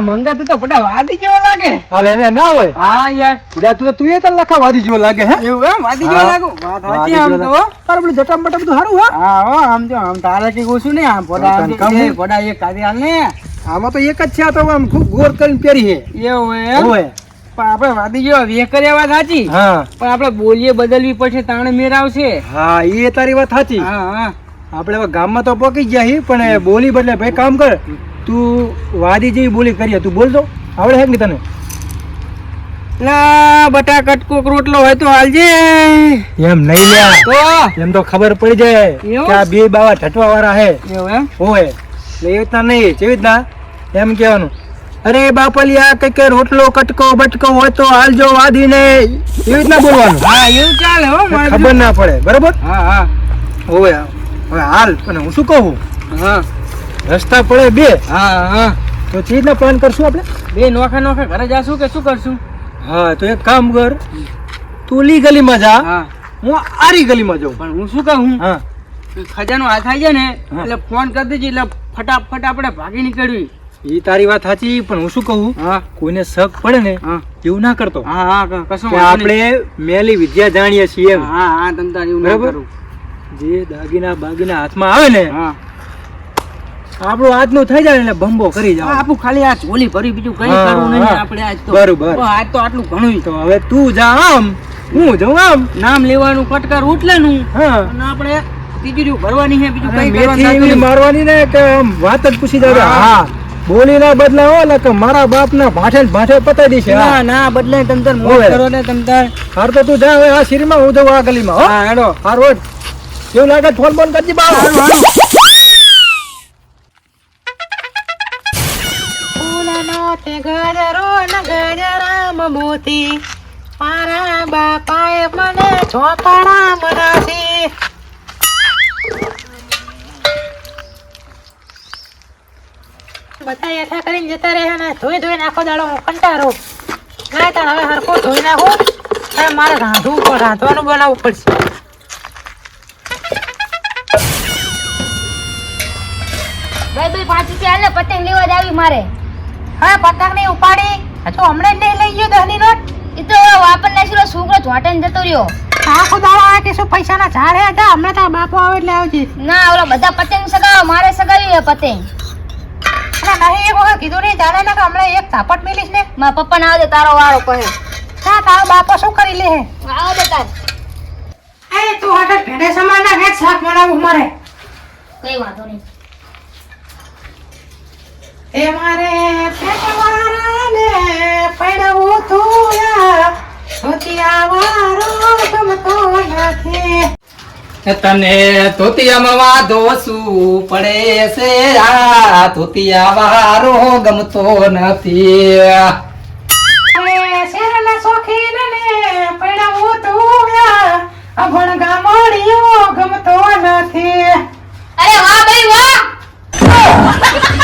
પેલા મંગા તું તો બધા વાદી જેવો લાગે. હાલે એને ના હોય. હા યાર. બુડા તું તું એ તને લખા વાદી જેવો લાગે હે? એવું એમ? વાદી જેવો હા. વાત સાચી આમ તો હો. તારે પેલું જટા બધું સારું હા. હા હો આમ જો આમ તારે કે ઓછું નહીં આમ પોડા તને કામ એ કાઢી હાલ ને. આમાં તો એક જ છે આ તો આમ ખૂબ ગોર કરીને પહેરી છે. એવું એમ? હોય. પણ આપણે વાદી જેવા વે કર્યા વાત સાચી. હા. પણ આપણે બોલીએ બદલવી પડશે તાણે મેર આવશે હા એ તારી વાત સાચી. હા હા. આપણે ગામમાં તો પકી ગયા છીએ પણ બોલી બદલે ભાઈ કામ કર. તું વાદી જેવી બોલી કરી તું બોલતો આવડે છે કે તને? લા બટા કટકોક રોટલો હોય તો હાલજે. એમ નહીં લ્યા. એમ તો ખબર પડી જાય કે આ બે બાવા ઠટવા વાળા હે હોય. એટલે એ રીતના નહીં જેવી રીતના એમ કહેવાનું. અરે બાપલિયા કઈ કઈ રોટલો કટકો બટકો હોય તો હાલજો વાદીને. એવી રીતના બોલવાનું. હા એવું ચાલે હો ખબર ના પડે. બરોબર? હા હા. હોય હવે હાલ. પણ હું શું કહું? હા. રસ્તા પડે બે? હા હા. તો ચીજ ના પ્લાન કરશું આપણે? બે નોખા નોખા ઘરે જાશું કે શું કરશું? હા તો એક કામ કર. તું લી ગલીમાં જા. હા. હું આરી ગલીમાં જાઉં. પણ હું શું કહું? હા. ખજાનો હાથ આવી જાય ને એટલે ફોન કરી દેજે એટલે ફટાફટ આપણે ભાગી નીકળવી. એ તારી વાત સાચી પણ હું શું કહું? હા. કોઈને શક પડે ને એવું ના કરતો. હા હા કશો. આપણે મેલી વિદ્યા જાણીએ છીએ હા હા તમ તાર એવું ના બરાબર? જે દાગીના બાગીના હાથમાં આવે ને હા. આપણું આજનું થઈ જાય એટલે બંબો કરી જાવ આપું ખાલી આ ઝોલી ભરી બીજું કઈ કરવું નહીં આપણે આજ તો. બરોબર. આજ તો આટલું ઘણું તો હવે તું જા આમ હું જાઉં આમ. નામ લેવાનું કટકાર ઉઠલેનું. હા. અને આપણે તીજુરી ભરવાની છે બીજું કઈ કરવાનું મારવાની ને કે વાત જ પૂછી હા. હા. બોલી ના બદલા હો એટલે કે મારા બાપ ના ભાઠે ભાઠે પતાઈ દેશે ના ના બદલે તમ તાર કરો ને તમ હાર તો તું જા હવે આ શેરીમાં હું જાઉં આ ગલીમાં હા. હેડો. હાર રોજ એવું લાગે? ફોન ફોન કરજી ફૂલનો તે ગજરો ન ગજરામ મોતી મારા બાપાએ મને ચોપડા મનાસી બધા યથા કરીને જતા રહે ને ધોઈ ધોઈ નાખો દાડો હું કંટારો ના તાણ હવે હરખો ધોઈ નાખો. હવે મારે રાંધવું પણ રાંધવાનું બનાવવું પડશે. ભાઈ ભાઈ પાંચ રૂપિયા પતંગ લેવા જ આવી મારે. હા પતંગ નહીં ઉપાડી. હજુ હમણાં જ નહીં લઈ ગયો દહની નોટ. એ તો વાપરને શું છોકરો જોટે જતો રહ્યો. આખો દાડો આ કે શું પૈસાના ઝાડ હતા હમણાં તારા બાપો આવે એટલે આવજે. ના ઓલા બધા પતંગ સગાવો મારે સગાવી હે પતંગ. અને નહીં એક વખત કીધું નહીં જાણે ને કે હમણાં એક થાપટ મેલીશ ને. મારા પપ્પા ના આવે તારો વારો કહે. ના તારો બાપો શું કરી લે આવો તાર. એ તું હઠ ભેડે સમાન ના હેઠ શાક બનાવું મારે કઈ વાંધો નહીં. એ મારે પેટવાળાને પડવું તું યા ધોતિયાવાળો ગમતો નથી. તને ધોતિયામાં વાંધો શું પડે છે? આ ધોતિયા વારો ગમતો નથી.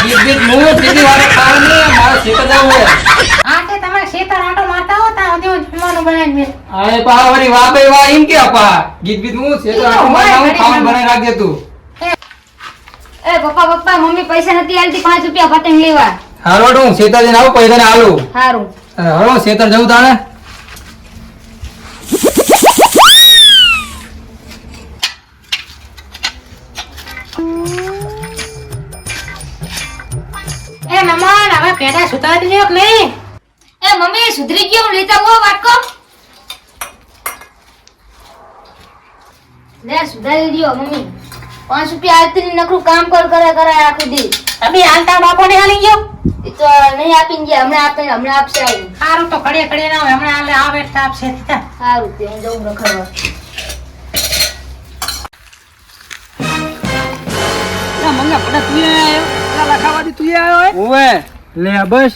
ગીત ગીત હું સીધી વારે કારણે મારે શીખ જવું હોય. આ તે તમે શેતર આટો મારતા હો ત્યાં હું જમવાનું બનાવી મેં અરે પા વળી વાહ ભાઈ વાહ એમ કે આપા. ગીત ગીત હું ખાવાનું બનાવી રાખજે તું. એ પપ્પા પપ્પા મમ્મી પૈસા નથી આલતી પાંચ રૂપિયા પતંગ લેવા. હારો હું જઈને આવું પૈસા ને આલું. હારું. હળો શેતર જવું તાણે. હવે પેડા સુધારી દેજો કે નહીં? એ મમ્મી સુધરી ગયો લેતા હો વાટકો? લે સુધારી દીયો મમ્મી. પાંચ રૂપિયા આલતી નકરું કામ કર કરે કરે આખી દી. અભી હાલતા બાપો ને હાલી ગયો? એ તો નહીં આપીને ગયા હમણાં આપે હમણાં આપશે આવીને. સારું તો ઘડીએ ઘડીએ ના હોય હમણાં હાલે આવે તો આપશે. સારું તે હું જઉં રખડવા. મંગા પટા તું આવ્યો? લખાવાથી તું આવ્યો હોય? ઓવે લે બસ.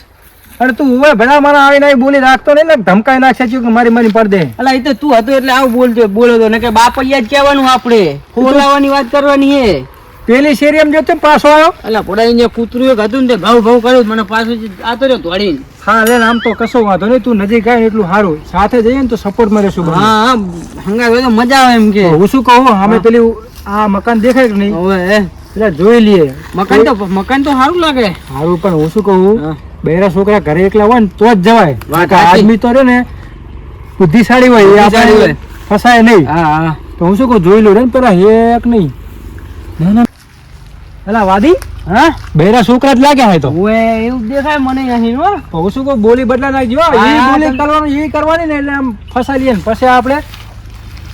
અરે તું હવે ભણા મારા આવીને આવી બોલી રાખતો નહીં ને ધમકાઈ નાખશે કે મારી મારી પડ દે અલા એ તો તું હતો એટલે આવું બોલજો બોલો તો ને કે બાપૈયા જ કહેવાનું આપણે. બોલાવાની વાત કરવાની હે. પેલી શેરી એમ જોતે પાછો આવ્યો? અલા પોડા ને કૂતરું એક હતું ને તે ઘઉં ઘઉં કર્યું મને પાછું આતો રહ્યો દોડીને હા લે આમ તો કશો વાંધો નહીં તું નજીક આવે એટલું સારું. સાથે જઈએ ને તો સપોર્ટમાં રહેશું હા હા હંગા હોય તો મજા આવે એમ કે. હું શું કહું અમે પેલી આ મકાન દેખાય કે નહીં? હવે એટલે જોઈ લઈએ. મકાન તો મકાન તો સારું લાગે. સારું પણ હું શું કહું. બૈરા છોકરા ઘરે એકલા હોય ને તો જ જવાય. આદમી તો રે ને બુદ્ધિશાળી હોય આપણે ફસાય નહીં. હા તો હું શું કહું જોઈ લઉં રે પેલા એક નહીં. ના ના. પેલા વાદી? હા? બૈરા છોકરા જ લાગ્યા હોય તો. ઓએ એવું દેખાય મને અહીં હો. હું શું કહું બોલી બદલા નાખજો એ બોલી કરવાનું એ કરવાની ને એટલે આમ ફસાઈ લઈએ ને. પછી આપણે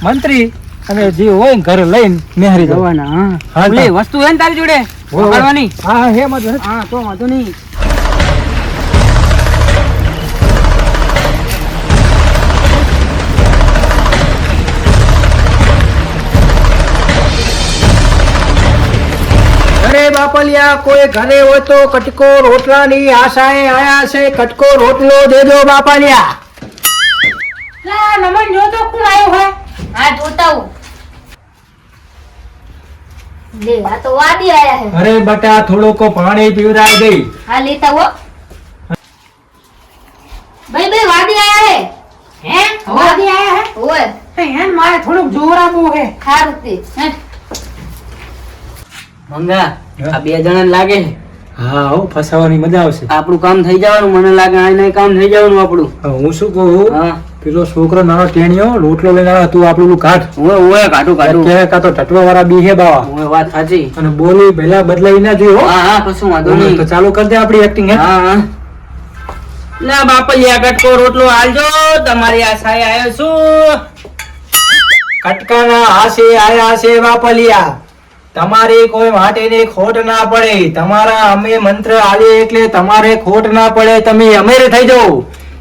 મંત્રી અને જે હોય ને ઘરે લઈને નેહરી જવાના હા. હા, વસ્તુ હે ને તારી જોડે. પકડવાની? હા હા મત હા તો વાંધો નહીં. બાપલિયા કોઈ ઘરે હોય તો કટકો રોટલાની આશાએ આયા છે. કટકો રોટલો દેજો બાપલિયા. લા નમન જો તો કોણ આવ્યો હોય? હા જોતા હું લે આ તો વાદી આયા હે. અરે બટા થોડુંક પાણી પીવરાઈ ગઈ હા લેતા હો. ભાઈ ભાઈ વાદી આયા હે. હે? વાદી આયા હે? ઓય. હે મારે થોડુંક જોર આપવું હે. ખારું તે. હે. મંગા? આ બે જણા લાગે છે. હા હો ફસાવાની મજા આવશે. આપણું કામ થઈ જવાનું મને લાગે આ નહીં કામ થઈ જવાનું આપણું. હું શું કહું? હા. પેલો છોકરો નાનો ટેણીયો રોટલો લઈને આવ્યો તું આપણું કાઠ ઓય ઓય કાઢું કાઢું. કે કા તો ઠટવા વાળા બી હે બાવા. ઓય વાત સાચી. અને બોલી પહેલા બદલાઈ ના જોયો હા. હા કશું વાંધો તો ચાલુ કર દે આપણી એક્ટિંગ હે. હા હા. લા બાપલિયા કટકો રોટલો આલજો તમારી આશાએ આવ્યો છું. કટકાના હાસે આયા છે બાપલિયા તમારી કોઈ માટેની ખોટ ના પડે. તમારા અમે મંત્ર આલે એટલે તમારે ખોટ ના પડે. તમે અમેર થઈ જાઓ.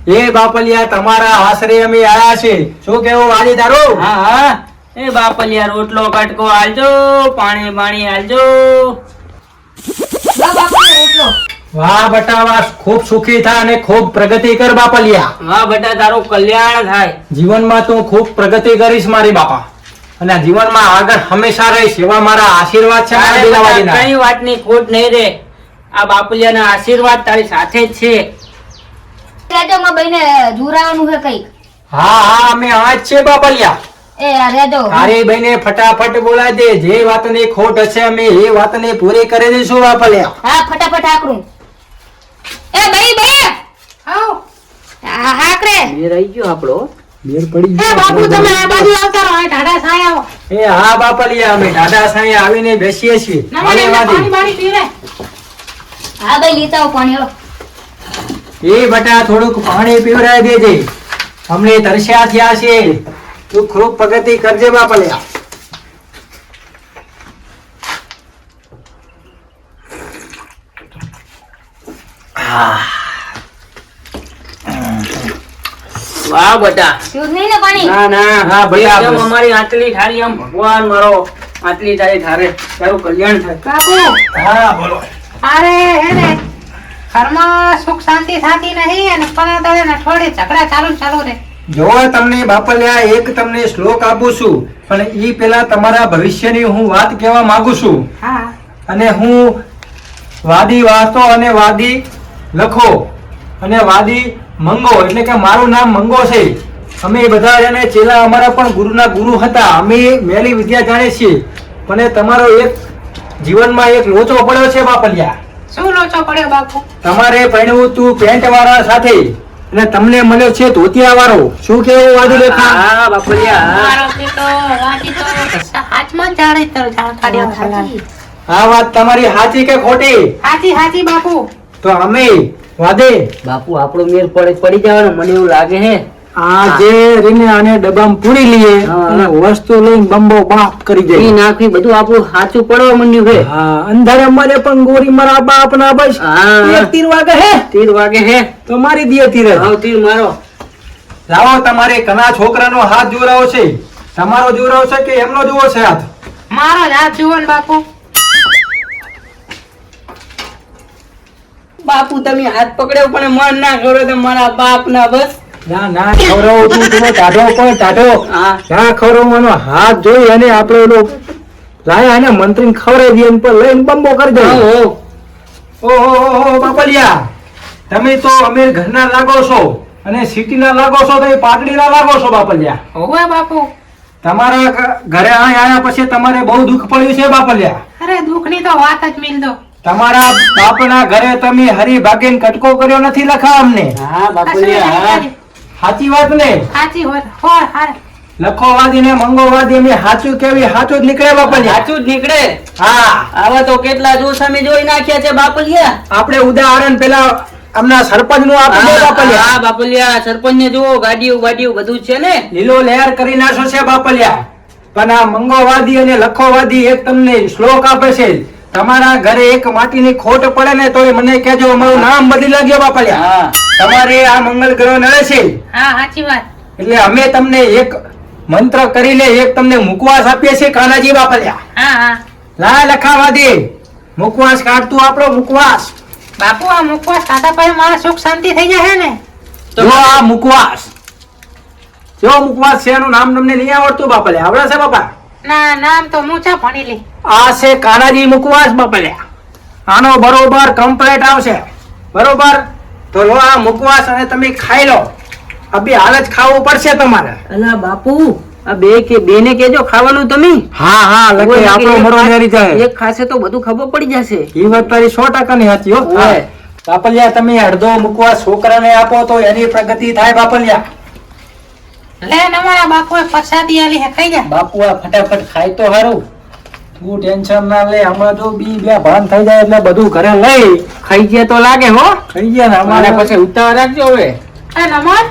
એ બાપલિયા તમારા આશરે અમે આયા છે. શું કેવું વાલી તારું? હા હા. એ બાપલિયા રોટલો કટકો આલજો પાણી પાણી આલજો વાહ બટા વાહ ખૂબ સુખી થા અને ખૂબ પ્રગતિ કર બાપલિયા. હા બટા તારું કલ્યાણ થાય. જીવનમાં તું ખૂબ પ્રગતિ કરીશ મારી બાપા. અને આ જીવનમાં આગળ હંમેશા રહીશ એવા મારા આશીર્વાદ છે કઈ વાતની ખોટ નહીં રે. આ બાપલિયાના આશીર્વાદ તારી સાથે જ છે. રેજો માં ભાઈને જુરાવાનું છે કંઈક. હા હા અમે આજ છે બાપલિયા એ રેડો. અરે બહેને ફટાફટ બોલા દે. જે વાતની ખોટ હશે અમે એ વાતને પૂરી કરી દઈશું બાપલિયા હા ફટાફટ આકરું એ ભાઈ બે. આવ. હા હાકરે. એ રહી ગયો આપણો. મેર પડી એ બાપુ તમે આ બાજુ આવતા રહો ઢાઢા છાયા આવો. એ હા બાપલિયા અમે ઢાડા સાય આવીને બેસીએ છીએ. અને ના વાદી. પાણી પાણી પીવે. હા ભાઈ લેતા પાણી એ બટા થોડુંક પાણી પીવડાવી દેજે. અમને તરસ્યા થયા છે. તું ખૂબ પ્રગતિ કરજે બાપલિયા. વાહ બેટા. નહીં ને પાણી? ના ના હા, ભૈયા, એકદમ અમારી આટલી ઠારી આમ ભગવાન મારો આટલી ઠારે તારું કલ્યાણ થાય. બાપુ હા બોલો. અરે હે ને ઘરમાં સુખ શાંતિ થતી નહીં અને પરા નઠોડે ઝઘડા ચાલુ ચાલુ રહે. જો તમને બાપલિયા એક તમને શ્લોક આપું છું પણ ઈ પેલા તમારા ભવિષ્યની હું વાત કહેવા માંગુ છું. હા. અને હું વાદી વાંચો અને વાદી લખો અને વાદી મંગો એટલે કે મારું નામ મંગો છે. અમે બધા જણે ચેલા અમારા પણ ગુરુના ગુરુ હતા. અમે મેલી વિદ્યા જાણીએ છીએ. પણ તમારો એક જીવનમાં એક લોચો પડ્યો છે બાપલિયા. શું લોચો પડ્યો બાપુ? તમારે પહેણવું તું પેન્ટ વાળા સાથે. અને તમને મળ્યો છે ધોતિયા વાળો શું કેવું વાદી લેખા હા બાપલિયા હા. મારો દીકરો વાટી તો હાથમાં જ તો જાણ કાઢ્યો આ વાત તમારી સાચી કે ખોટી? હાચી હાચી બાપુ. તો અમે વાદે. બાપુ આપણો મેર પડી પડી જવાનો મને એવું લાગે હે. આ જે રીને આને ડબ્બામાં પૂરી લઈએ અને વસ્તુ લઈને બંબો બાપ કરી ઈ નાખી બધું આપણું સાચું પડવા માંડ્યું હે. હા અંધારે મરે પણ ગોરી મારા બાપ ના બસ. તીર વાગે હે? તીર વાગે હે. તો મારી દે તીર. હાવ તીર મારો. લાવો તમારે કના છોકરાનો હાથ જોરાવો છે. તમારો જોરાવો છે કે એમનો જોવો છે હાથ? મારો હાથ જોવો ને બાપુ. બાપુ તમે હાથ પકડ્યો પણ મન ના કરો તો મારા બાપ ના બસ. ના ના ખવડાવો તું તમે ટાઢો પણ ટાઢો ના ખવડાવવાનો હાથ જોઈ અને આપણે ઓલો લાયા અને મંત્રી ખવડાવી દઈએ પર લઈને બંબો કરી દે. હો, હો. બાપલિયા. તમે તો અમીર ઘરના લાગો છો અને સિટીના લાગો છો તો એ પાટડીના લાગો છો બાપલિયા. બાપુ. તમારા ઘરે અહીં આયા પછી તમારે બહુ દુઃખ પડ્યું છે બાપલિયા. અરે દુઃખની તો વાત જ મિલ દો. તમારા બાપના ઘરે તમે હરી ભાગીને કટકો કર્યો નથી લખા અમને? હા બાપલિયા. હા સાચી વાત ને? સાચી વાત હારે. લખોવાદી ને મંગોવાદી અમે સાચું કેવી સાચું જ નીકળે બાપલિયા સાચું જ નીકળે? હા. આવા તો કેટલા જોશ અમે જોઈ નાખ્યા છે બાપલિયા. આપણે ઉદાહરણ પેલા હમણાં સરપંચનું આપી બાપલિયા. હા બાપલિયા સરપંચ ને જુઓ ગાડીઓ ગાડીઓ બધું છે ને? લીલો લહેર કરી નાખો છે બાપલિયા. પણ આ મંગોવાદી અને લખોવાદી એક તમને શ્લોક આપે છે. તમારા ઘરે એક માટીની ખોટ પડે ને તો મને કહેજો અમારું નામ બદલી લાગ્યો બાપલિયા. તમારે આ મંગલ ગ્રહ નડે છે. હા સાચી વાત. એટલે અમે તમને એક મંત્ર કરીને એક તમને મુકવાસ આપીએ છીએ કાનાજી બાપલિયા. હા હા. લા લખાવાદી મુકવાસ કાઢતું આપણો મુકવાસ. બાપુ આ મુકવાસ કાઢા પછી મારા સુખ શાંતિ થઈ જશે ને? જો આ મુકવાસ. જો મુકવાસ છે એનું નામ તમને નહીં આવડતું બાપલિયા. આવડે છે બાપા? ના નામ તો હું છે ભણી લી આ છે કાનાજી મુકવાસ બપલ્યા આનો બરોબર કમ્પ્લેટ આવશે. બરોબર? તો લો આ મુકવાસ અને તમે ખાઈ લો. અભી હાલ જ ખાવું પડશે તમારે. અલા બાપુ આ બે કે બે ને કેજો ખાવાનું તમે. હા હા લખે આપણો મરો નેરી જાય. એક ખાશે તો બધું ખબર પડી જશે. એ વાત તારી સો ટકાની હતી હો. બાપલિયા તમે અડધો મુકવાસ છોકરાને આપો તો એની પ્રગતિ થાય બાપલિયા. લે નમારા બાપુએ પ્રસાદી આલી હે ખાઈ જા. બાપુ આ ફટાફટ ખાય તો હારું. તું ટેન્શન ના લે હમણાં જો બી બે ભાન થઈ જાય એટલે બધું ઘરે લઈ ખાઈ ગયા તો લાગે હો. ખાઈ ગયા ને અમારે. પછી ઉતાવળ રાખજો હવે. એ નમન.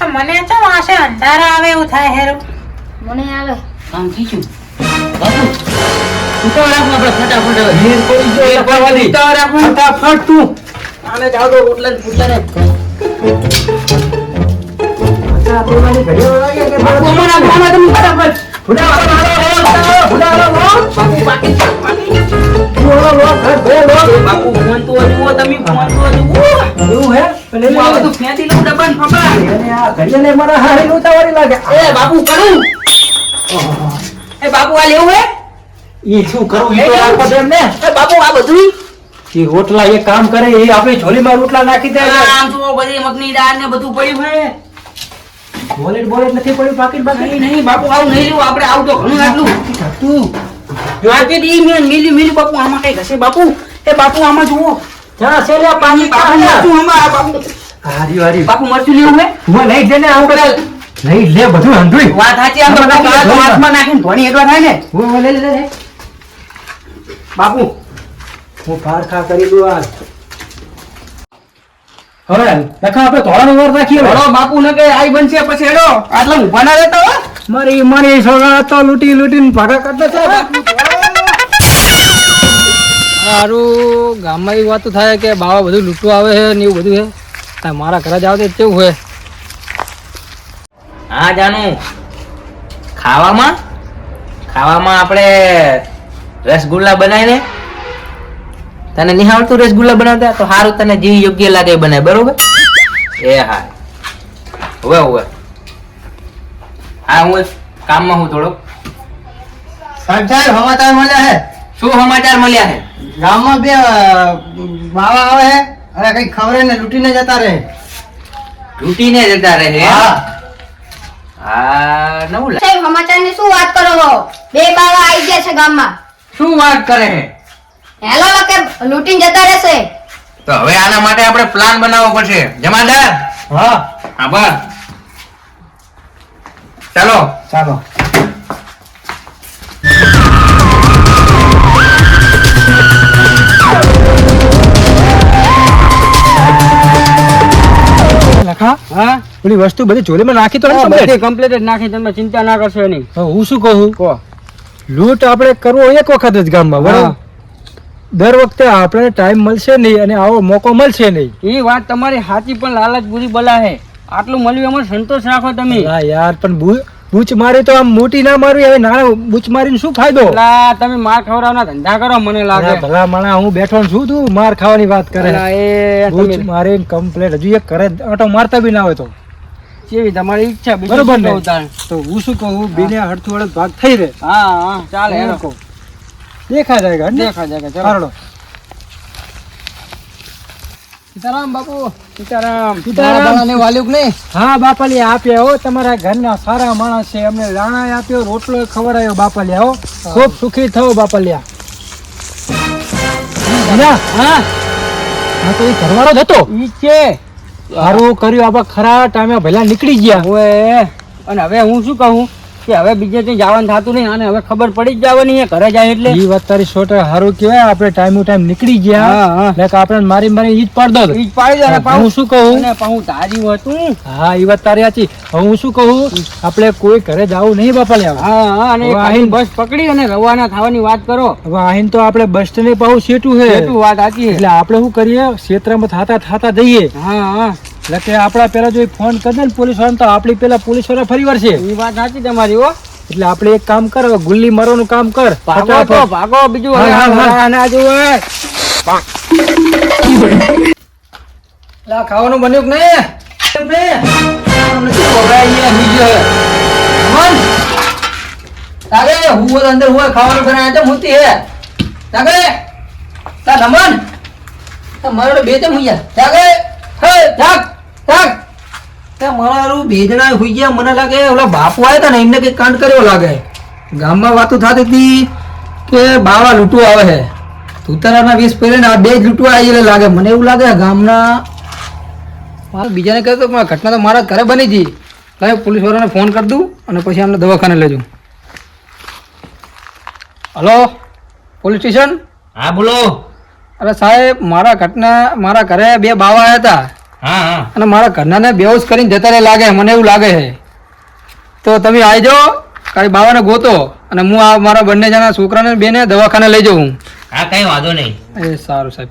આ મને તો આશે અંધારા આવે એવું થાય હેરો. મને આવે. કામ થઈ ગયું. બાપુ ઉતાવળ રાખો આપણે ફટાફટ હવે. નીર પડી જો ઉતાવળ રાખો. ફટાફટ તું. આને જાવ તો રોટલા ને ફૂટલા ને. બાપુ આ લેવું હે ઈ શું કરું ઈ. એ બાપુ આ બધું રોટલા એ કામ કરે, એ આપણી ઝોલીમાં રોટલા નાખી દે આમ તો બધી મગની દાળ ને બધું પડ્યું હે વોલેટ બોલેટ નથી પડ્યું પાકીટ બાકી? નહીં નહીં બાપુ આવું નહીં લેવું આપણે આવું તો ઘણું આટલું. તું માર્કેટ ઈ મેં મિલી મિલી બાપુ આમાં કઈ હશે? બાપુ એ બાપુ આમાં જુઓ. ક્યાં છે લે પાણી? બાપુ મરચું આમાં બાપુ હારી હારી. બાપુ મરચું લેવું હે? હું લઈ જઈને આવું બધા લઈ લે બધું વાત સાચી આમ તો હાથમાં નાખીને ધોણી એટલા થાય ને. હું હું લઈ લે લે બાપુ. હું પારખા કરી દઉં આ હવે લખા આપણે ધોળાનો વાર રાખીએ હવે. બાપુ ને કે આઈ બનશે પછી હેડો. આટલા ઊભા ના રહેતા હો. મારી મારી સોગા તો લૂટી લૂટીને ભાગા કરતા છે. મારું ગામમાં એવી વાત થાય કે બાવા બધું લૂંટવા આવે છે ને એવું બધું છે. મારા ઘરે જાવ તો કેવું હોય? હા જાનું. ખાવામાં? ખાવામાં આપણે રસગુલ્લા બનાવીને તને નિહાળતું રસગુલ્લા બનાવતા તો સારું તને જે યોગ્ય લાગે બનાય બરોબર? એ હા હવે હવે. હા હું કામમાં હું થોડો સાહેબ સમાચાર મળ્યા હે શું સમાચાર મળ્યા હે ગામમાં બે બાવા આવે હે અરે કઈ ખવરે ને લૂટીને જતા રહે. લૂટીને જતા રહે હે? હા. હા નવું લાગે. સાહેબ સમાચારની શું વાત કરો બે બાવા આવી ગયા છે ગામમાં. શું વાત કરે છે? હેલો કે લૂંટીને જતા રહેશે. તો હવે આના માટે આપણે પ્લાન બનાવવો પડશે. જમાદાર! હા. આભાર. ચાલો. ચાલો. લખા? હા? ઓલી વસ્તુ બધી ઝોલીમાં નાખી તો બધી કમ્પ્લીટ જ નાખી તમે ચિંતા ના કરશો એની. હું શું કહું? કહો લૂંટ આપણે કરવો એક વખત જ ગામમાં બરાબર. દર વખતે આપણે ટાઈમ મળશે નહીં અને આવો મોકો મળશે નહીં. એ વાત તમારી સાચી પણ લાલચ બુરી બલા હે આટલું મળ્યું એમાં સંતોષ રાખો તમે. હા યાર પણ બૂચ મારી તો આમ મોટી ના મારવી હવે નાના બૂચ મારીને શું ફાયદો? તમે માર ખવડાવવાના ધંધા કરો મને લાગે. ભલા માણા હું બેઠો છું શું તું માર ખાવાની વાત કરે? એ બૂચ મારી કમ્પ્લેટ હજુ એક કરે આટો મારતા બી ના હોય તો. કેવી તમારી ઈચ્છા બરોબર? તો હું શું કહું? બેને હડતું હડત ભાગ થઈ રહે. હા હા ચાલે હું કહું. દેખા જાયગા ને? દેખા જાયગા, ચાલો. સીતારામ બાપુ. સીતારામ. સીતારામ. દાણાને નહીં? હા બાપાલી આપ્યા હો. તમારા ઘરના સારા માણસ છે અમને રાણા આપ્યો રોટલો ખવડાયો બાપાલિયા હો. ખૂબ સુખી થયો બાપાલિયા હા. તો એ ઘરવાળો જ હતો. ઈ છે. સારું કર્યું આપણે ખરા ટાઈમે ભલા નીકળી ગયા. ઓએ અને હવે હું શું કહું? કે હવે બીજે ત્યાં જવાનું થતું નહીં અને હવે ખબર પડી જ જવાની છે ઘરે જાય એટલે. એ વાત તારી સો ટકા સારું કહેવાય આપણે ટાઈમ ટાઈમ નીકળી ગયા. હા, હા. એટલે આપણે મારી મારી ઈ જ પાડ દો ઈ જ પાડી દે હું શું કહું? પાછું તારી હતું. હા એ વાત તારી સાચી. હું શું કહું? આપણે કોઈ ઘરે જવું નહીં બાપા લેવા. હા હા અને આહીન- બસ પકડી અને રવાના થવાની વાત કરો. હવે આહીન તો આપણે બસ સ્ટેન્ડ પાછું સેટું છે. એટલું વાત સાચી એટલે આપણે શું કરીએ? ક્ષેત્રમાં થાતા થાતા જઈએ. હા હા. એટલે કે આપણા પેલા જો ફોન કરી દે ને પોલીસવાળા તો આપણી પેલા પોલીસવાળા ફરી વળશે. એ વાત સાચી તમારી હો. એટલે આપણે એક કામ કર ગુલ્લી મારવાનું કામ કર. ભાગો તો ભાગો બીજું હા, હા, હા. ના જોવે લા ખાવાનું બન્યું કે નહીં? હે. તારે હું અંદર હોય ખાવાનું બનાવે તો મૂતી હે. તારે તા દમન મારો બે તારે હે જાગ જાગ તે મારું બે જણા હુઈ ગયા, મને લાગે ઓલા બાપુ આવ્યા હતા ને, એમને કઈ કાંડ કર્યો લાગે. ગામમાં વાતો થતી હતી કે બાવા લૂંટવા આવે છે. તુતારાના વીસ પહેરીને આ બે લૂંટવા આવી એટલે લાગે. મને એવું લાગે ગામના મારે બીજાને કહ્યું પણ ઘટના તો મારા ઘરે બની હતી લાય, પોલીસ વાળાને ફોન કરી દઉં અને પછી અમને દવાખાને લેજો હલો? Police station? હા, બોલો. અરે સાહેબ મારા ઘટના મારા ઘરે બે બાવા આવ્યા હતા. હા હા. અને મારા ઘરનાને બેહોશ કરીને જતા રહે લાગે મને એવું લાગે છે. તો તમે આવી જાઓ કાંઈ બાવાને ગોતો અને હું આ મારા બંને જણા છોકરાને બેને દવાખાને લઈ જાઉં હા. કઈ વાંધો નહીં. એ સારું સાહેબ.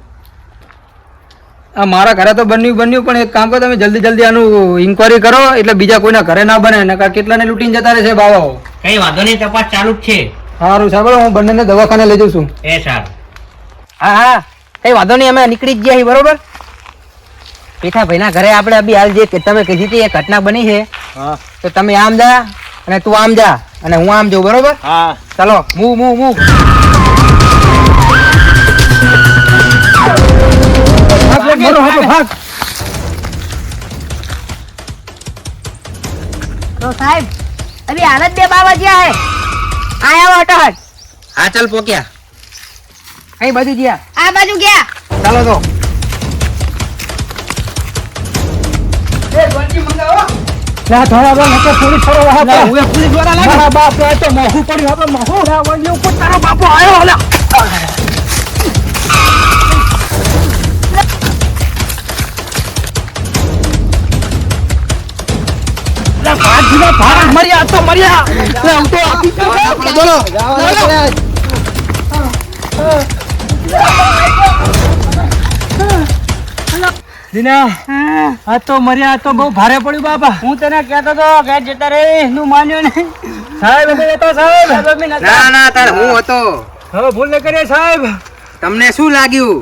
આ મારા ઘરે તો બન્યું બન્યું પણ એક કામ કરો તમે જલ્દી જલ્દી આનું ઇન્કવાયરી કરો એટલે બીજા કોઈના ઘરે ના બને નકર કેટલાને લૂંટીને જતા રહે છે બાવાઓ. કઈ વાંધો નહીં તપાસ ચાલુ જ છે. સારું સાહેબ હું બંનેને દવાખાને લઈ જઉં છું. એ સારું. હા હા. કઈ વાંધો નહીં અમે નીકળી જ ગયા બરોબર? પેઠા ભાઈના ઘરે આપણે અભી હાલ જે તમે કીધી હતી એ ઘટના બની છે. તો તમે આમ જા અને તું આમ જા અને હું આમ જાઉં બરોબર? હા. ચાલો મૂ મૂ મૂ તો સાહેબ અભી હાલત બે બાબા જ્યાં હે. આયા હો હટો હા ચાલ પોક્યા કઈ બાજુ ગયા આ બાજુ ગયા ચાલો તો લા થોડા વાર નકર પોલીસ વાળો વાહ ના, પા. હું એ પોલીસવાળા લાગે. મારા બાપ આ તો મોહું પડ્યું આપણે મોહું ના વળ્યું ઉપર તારો બાપો આવ્યો ઓલા લા, ભાગ જીવા, ભાગ. મર્યા તો મર્યા લા, હું તો આપી દઉં. દીના આ તો મર્યા તો બહુ ભારે પડ્યું બાપા. હું તને કહેતો તો કે જતા રે નું માન્યો નહીં. સાહેબ હતા સાહેબ. ના ના તાર હું હતો. હવે ભૂલ ન કરીએ સાહેબ. તમને શું લાગ્યું?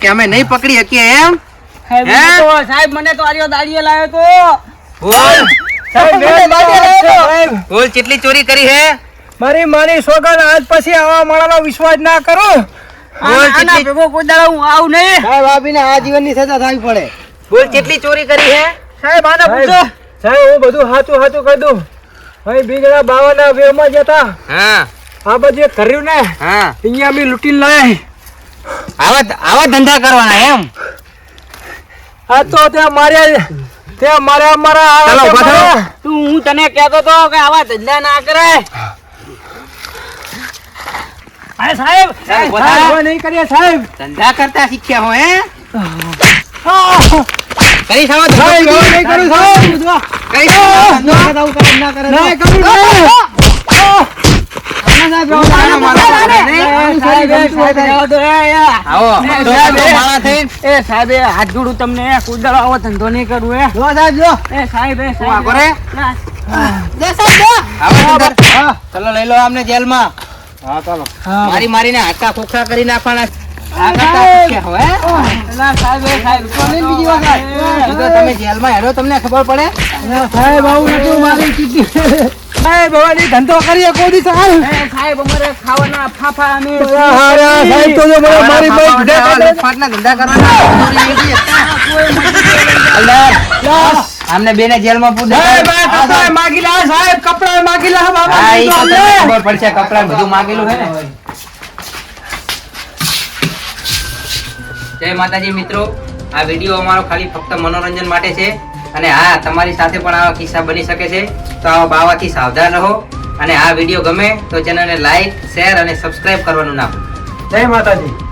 કે અમે નહીં પકડી શકીએ એમ? હે? સાહેબ મને તો આર્યો દાડીએ લાવ્યો તો. સાહેબ મેં સાહેબ. બોલ કેટલી ચોરી કરી હે? મારી મારી સોગન આજ પછી આવા માણાનો વિશ્વાસ ના કરો. બોલ આના ભેગો કોઈ દાડો હું આવું નહીં સાહેબ આપીને આ જીવનની સજા થવી પડે. બોલ કેટલી ચોરી કરી હે? સાહેબ આને પૂછો. સાહેબ સાહેબ હું બધું હાચું હાચું કહી દઉં. ભાઈ બીજડા બાવાના વેમાં જતા હા. આ બધું કર્યું ને. હા. અહીંયા અમે લૂંટીને લાય. આવા આવા ધંધા કરવાના એમ? આ તો ત્યાં મારે ત્યાં મારે મારા. તું હું તને કહેતો તો કે આવા ધંધા ના કરાય. અરે સાહેબ સાહેબ, સાહેબ. હવે નહીં કરીએ સાહેબ ધંધા કરતા શીખ્યા હો હે! કરી સાવા સાહેબ નહીં કરું સાહેબ કરી ધંધો. ના કરે ના કરે નહીં કરું સાહેબ. સાહેબ સાહેબ સાહેબ, સાહેબ હાથ જોડું તમને આવો ધંધો નહીં કરવું એ સાહેબ સાહેબ સાહેબ. ચલો લઈ લો આમને જેલમાં હા મારી મારીને હાડકા ખોખા કરી નાખવાના. તમે જેલમાં તમને ખબર પડે? સાહેબ આવું નતું મારી કીધી સાહેબ હવે ધંધો કરીએ કોઈ દી સાહેબ. સાહેબ અમારે ખાવાના ફાફા અમે સાહેબ તો જો મને મારી આવા ધંધા કરે. ધંધા કરવાના. આમને બેને જેલમાં માગી લા સાહેબ કપડાં માગી લા બાબા ખબર પડશે કપડા બધું માગેલું હે ને. જય માતાજી મિત્રો આ વીડિયો અમારો ખાલી ફક્ત મનોરંજન માટે છે અને હા તમારી સાથે પણ આવા કિસ્સા બની શકે છે. તો આવા બાવાથી સાવધાન રહો અને આ વીડિયો ગમે તો ચેનલને લાઈક શેર અને સબસ્ક્રાઇબ કરવાનું ના ભૂલો. જય માતાજી.